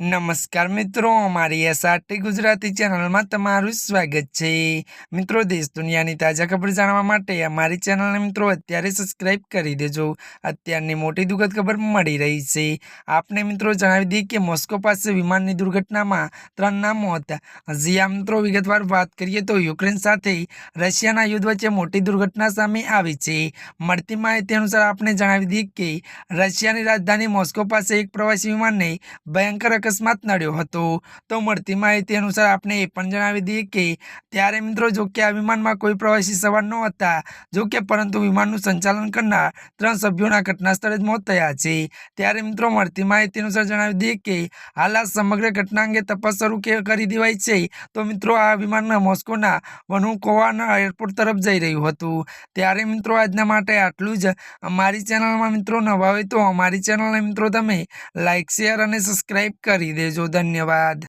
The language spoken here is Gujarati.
નમસ્કાર મિત્રો, અમારી એસઆરટી ગુજરાતી ચેનલમાં તમારું સ્વાગત છે. મિત્રો, દેશ દુનિયાની તાજા ખબર જાણવા માટે અમારી ચેનલને મિત્રો અત્યારે સબસ્ક્રાઇબ કરી દેજો. અત્યારની મોટી દુઃખદ ખબર મળી રહી છે. આપને મિત્રો જણાવી દઈએ કે મોસ્કો પાસે વિમાનની દુર્ઘટનામાં ત્રણના મોત. હજી આ મિત્રો વિગતવાર વાત કરીએ તો યુક્રેન સાથે રશિયાના યુદ્ધ વચ્ચે મોટી દુર્ઘટના સામે આવી છે. મળતી માહિતી અનુસાર આપણે જણાવી દઈએ કે રશિયાની રાજધાની મોસ્કો પાસે એક પ્રવાસી વિમાનને ભયંકર અકસ્માત નડ્યો હતો. તો મળતી માહિતી અનુસાર આપણે એ પણ જણાવી દઈએ કે ત્યારે મિત્રો જો કે આ વિમાનમાં કોઈ પ્રવાસી સવાર ન હતા જો કે પરંતુ વિમાનનું સંચાલન કરનાર ત્રણ સભ્યોના ઘટના સ્થળે જ મોત થયા છે. ત્યારે મિત્રો મળતી માહિતી અનુસાર જણાવી દઈએ કે હાલ આ સમગ્ર ઘટના અંગે તપાસ શરૂ કરી દેવાઈ છે. તો મિત્રો આ વિમાન મોસ્કોના વનુકોવાના એરપોર્ટ તરફ જઈ રહ્યું હતું. ત્યારે મિત્રો આજના માટે આટલું જ. અમારી ચેનલમાં મિત્રો નવા હોય તો અમારી ચેનલને મિત્રો તમે લાઇક શેર અને સબસ્ક્રાઈબ કરી દેજો ધન્યવાદ.